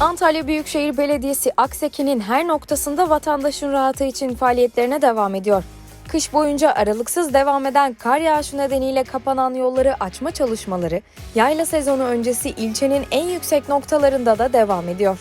Antalya Büyükşehir Belediyesi Akseki'nin her noktasında vatandaşın rahatı için faaliyetlerine devam ediyor. Kış boyunca aralıksız devam eden kar yağışı nedeniyle kapanan yolları açma çalışmaları, yayla sezonu öncesi ilçenin en yüksek noktalarında da devam ediyor.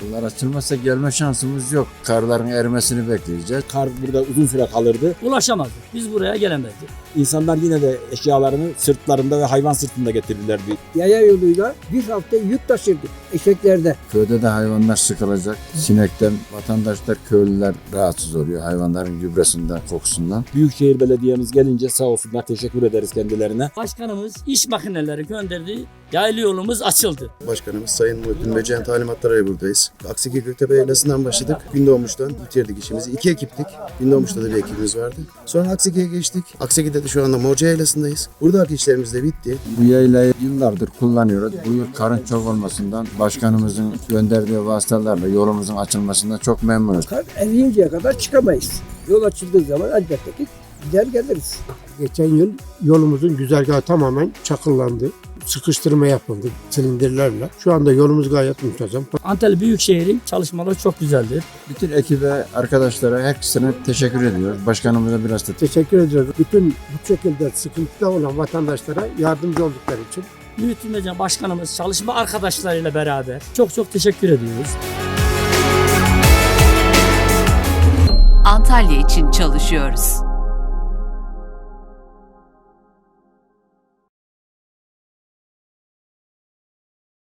Bunlar açılmazsa gelme şansımız yok. Karların erimesini bekleyeceğiz. Kar burada uzun süre kalırdı. ulaşamazdık. Biz buraya gelemezdik. İnsanlar yine de eşyalarını sırtlarında ve hayvan sırtında getirdiler. Yaya yoluyla bir hafta yük taşırdık eşeklerde. Köyde de hayvanlar sıkılacak. Sinekten vatandaşlar, köylüler rahatsız oluyor. Hayvanların gübresinden, kokusundan. Büyükşehir Belediye'miz gelince sağ olsunlar teşekkür ederiz kendilerine. Başkanımız iş makineleri gönderdi. Yaylı yolumuz açıldı. Başkanımız Sayın Muhittin Böceğin talimatlarıyla buradayız. Aksiki Göktepe Yaylası'ndan başladık. Gündoğmuş'tan bitirdik işimizi. İki ekiptik. Gündoğmuş'ta da bir ekibimiz vardı. Sonra Aksiki'ye geçtik. Aksiki'de de şu anda Morca Yaylası'ndayız. Buradaki işlerimiz de bitti. Bu yaylayı yıllardır kullanıyoruz. Bu yıl karın çok olmasından başkanımızın gönderdiği vasıtalarla yolumuzun açılmasından çok memnunuz. Kar eriyinceye kadar çıkamayız. Yol açıldığı zaman elbette ki gider geliriz. Geçen yıl yolumuzun güzergahı tamamen çakıllandı. Sıkıştırma yapıldı silindirlerle. Şu anda yolumuz gayet muntazam. Antalya Büyükşehir'in çalışmaları çok güzeldir. Bütün ekibe, arkadaşlara, herkesine teşekkür ediyoruz. Başkanımıza biraz da Teşekkür ediyoruz. Bütün bu şekilde sıkıntıda olan vatandaşlara yardımcı oldukları için. Mühittin Böceğin Başkanımız çalışma arkadaşlarıyla beraber çok çok teşekkür ediyoruz. Antalya için çalışıyoruz.